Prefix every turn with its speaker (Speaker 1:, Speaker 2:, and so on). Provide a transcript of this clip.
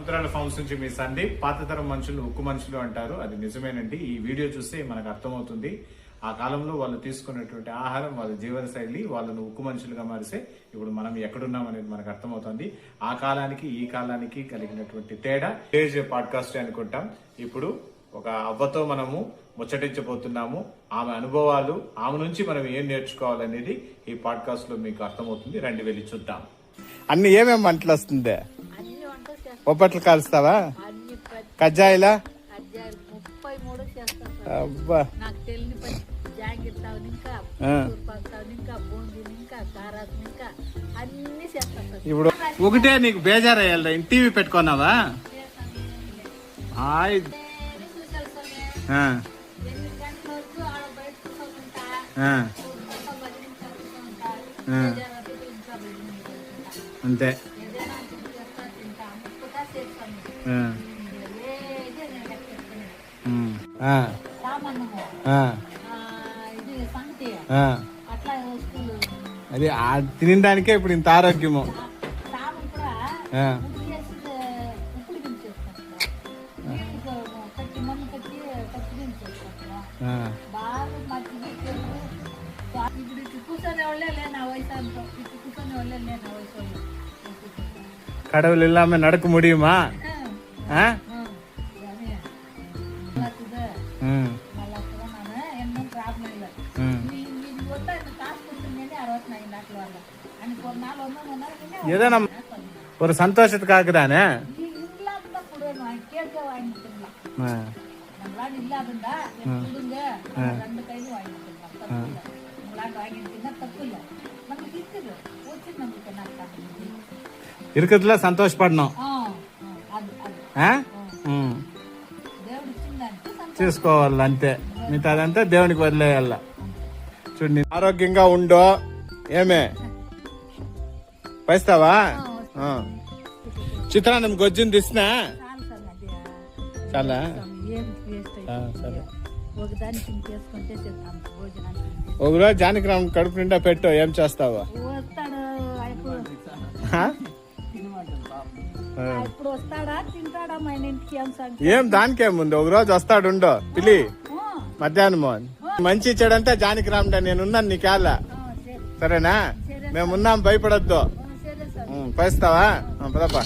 Speaker 1: సముద్రాల ఫౌండ్స్ నుంచి మీ సందీప్ పాతతరం మనుషులు ఉక్కు మనుషులు అంటారు. అది నిజమేనండి. ఈ వీడియో చూస్తే మనకు అర్థమవుతుంది. ఆ కాలంలో వాళ్ళు తీసుకున్నటువంటి ఆహారం వాళ్ళ జీవన శైలి వాళ్ళను ఉక్కు మనుషులుగా మారిస్తే ఇప్పుడు మనం ఎక్కడున్నాం అనేది మనకు అర్థమవుతుంది. ఆ కాలానికి ఈ కాలానికి కలిగినటువంటి తేడా. తేజ్ పాడ్కాస్ట్ అనుకుంటాం. ఇప్పుడు ఒక అవ్వతో మనము ముచ్చటించబోతున్నాము. ఆమె అనుభవాలు ఆమె నుంచి మనం ఏం నేర్చుకోవాలనేది ఈ పాడ్కాస్ట్లో మీకు అర్థమవుతుంది. రండి వెళ్ళి చూద్దాం.
Speaker 2: అన్ని ఏమేమి వంటలు వస్తుందే? బొబ్బట్లు కాలుస్తావా? కజ్జాయిలా? అబ్బా. ఇప్పుడు ఒకటే నీకు బేజారయ్యాలి టీవీ పెట్టుకున్నావా? హాయ్. ఆ, అది ఆ తినడానికే ఇప్పుడు ఇంత ఆరోగ్యము
Speaker 3: సామం కూడా
Speaker 2: ఆ,
Speaker 3: ఉప్పు చేసి ఉప్పుడు దించేసుకుంటాం నీళ్ళు కట్టి మన్ను కట్టి కట్టి దించేసుకుంటాం
Speaker 2: ఆ.
Speaker 3: బాగా మజ్జిగ పెరుగు ఇప్పుడు ఇటు కూర్చొని వాళ్ళే లేని ఆ వయసు అంతా ఇటు కూర్చొని వాళ్ళే లేని ఆ వయసు వాళ్ళు
Speaker 2: கடவுள் இல்லாம நடக்க முடியுமா ஏதோ நம்ம ஒரு சந்தோஷத்துக்காக தானே? இருக்கிறதுல சந்தோஷப்படணும். చేసుకోవాలి అంతే మిగతా అదంతా దేవునికి వదిలేయాల. చూడు నీ ఆరోగ్యంగా ఉండో. ఏమే? పైస్తావా. చిత్రాన్నం గొజ్జుని తీసినా?
Speaker 3: చాలు సార్
Speaker 2: ఒకరోజు జానకిరామ్ కడుపు నిండా పెట్టు. ఏం చేస్తావా?
Speaker 3: వస్తాడా తింటాడా మా ఇంటికి ఏం సంగతి.
Speaker 2: ఏం దానికేముంది? ఒక రోజు వస్తాడు ఉండో పిలి మధ్యాహ్నం మంచి చెడంతా జానకిరామ్ నేను ఉన్నాను నీకేళ్ళ
Speaker 3: ఆ, సరే.
Speaker 2: సరేనా? మేమున్నాం భయపడొద్దు. పైస్తావా? పదప్పా.